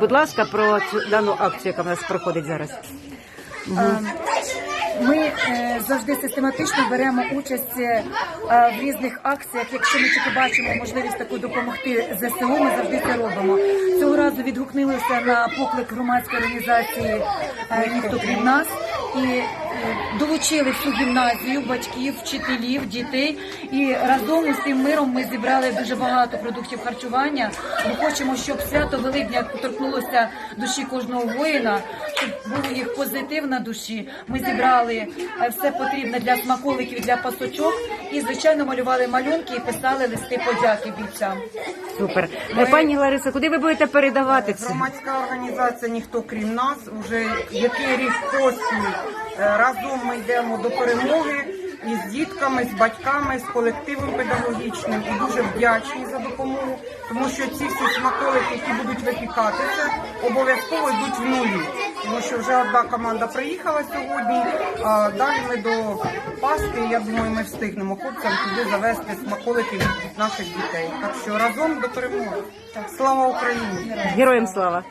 Будь ласка, про цю дану акцію, яка в нас проходить зараз. Е, Ми е, завжди систематично беремо участь е, в різних акціях. Якщо ми тільки бачимо можливість таку допомогти ЗСУ, ми завжди це робимо. Цього разу відгукнулися на поклик громадської організації ніхто крім нас і е, долучили всю гімназію, батьків, вчителів, дітей. І разом із цим миром ми зібрали дуже багато продуктів харчування. Ми хочемо, щоб свято Великдня торкнулося душі кожного воїна, щоб був їх позитив на душі. Ми зібрали е, все потрібне для смаколиків, для пасочок і звичайно малювали малюнки і писали листи подяки бійцям. Супер. Е, Пані Лариса, куди ви будете передавати це? Громадська організація ніхто крім нас. Уже який рік поспіль е, разом ми йдемо до перемоги із дітками, з батьками, з колективом педагогічним і дуже вдячні за допомогу, тому що ці всі смаколики, які будуть випікатися, обов'язково йдуть в нулі. Тому що вже одна команда приїхала сьогодні. А далі ми до Пасхи, я думаю, ми встигнемо хлопцям туди завести смаколики наших дітей. Так що разом до перемоги. Слава Україні! Героям слава!